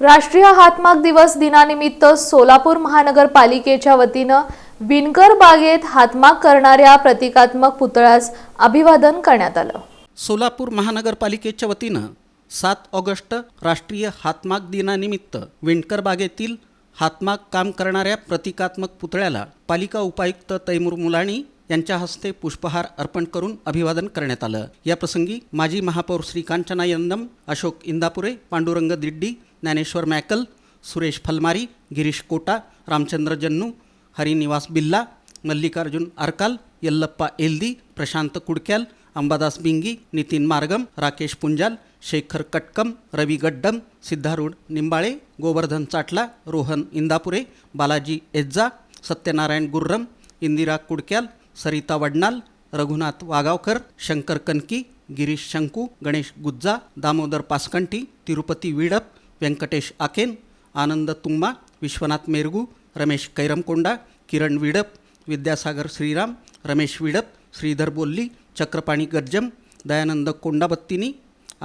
राष्ट्रीय हातमाग दिवस दिनानिमित्त सोलापूर महानगरपालिकेच्या वतीनं विणकर बागेत हातमाग करणाऱ्या प्रतिकात्मक पुतळ्यास अभिवादन करण्यात आलं. सोलापूर महानगरपालिकेच्या वतीनं सात ऑगस्ट राष्ट्रीय हातमाग दिनानिमित्त विणकर बागेतील हातमाग काम करणाऱ्या प्रतिकात्मक पुतळ्याला पालिका उपायुक्त तैमूर मुलाणी यांच्या हस्ते पुष्पहार अर्पण करून अभिवादन करण्यात आलं. या प्रसंगी माजी महापौर श्री कांचना यंदम अशोक इंदापुरे पांडुरंग दिड्डी ज्ञानेश्वर मॅकल सुरेश फलमारी गिरीश कोटा रामचंद्र जन्नू हरिनिवास बिल्ला मल्लिकार्जुन आरकाल यल्लप्पा एल्दी प्रशांत कुडक्याल अंबादास बिंगी नितीन मार्गम राकेश पुंजाल शेखर कटकम रवी गड्डम सिद्धारूढ निंबाळे गोवर्धन चाटला रोहन इंदापुरे बालाजी एज्जा सत्यनारायण गुर्रम इंदिरा कुडक्याल सरिता वडनाल रघुनाथ वागावकर शंकर कनकी गिरीश शंकू गणेश गुज्जा दामोदर पासकंटी तिरुपती विडप व्यंकटेश आकेन आनंद तुम्मा विश्वनाथ मेरगू रमेश कैरमकोंडा किरण विडप विद्यासागर श्रीराम रमेश विडप श्रीधर बोल्ली चक्रपाणी गज्जम दयानंद कोंडाबत्तिनी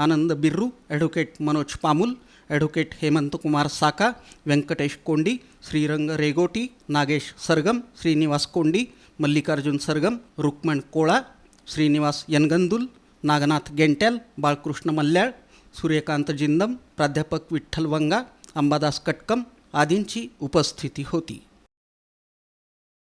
आनंद बिर्रू ॲडव्होकेट मनोज पामुल ॲडव्होकेट हेमंत कुमार साका व्यंकटेश कोंडी श्रीरंग रेगोटी नागेश सरगम श्रीनिवास कोंडी मल्लिकार्जुन सरगम रुक्मण कोळा श्रीनिवास यनगंदुल नागनाथ गेंट्याल बाळकृष्ण मल्ल्याळ सूर्यकांत जिंदम प्राध्यापक विठ्ठल वंगा अंबादास कटकम आदींची उपस्थिती होती.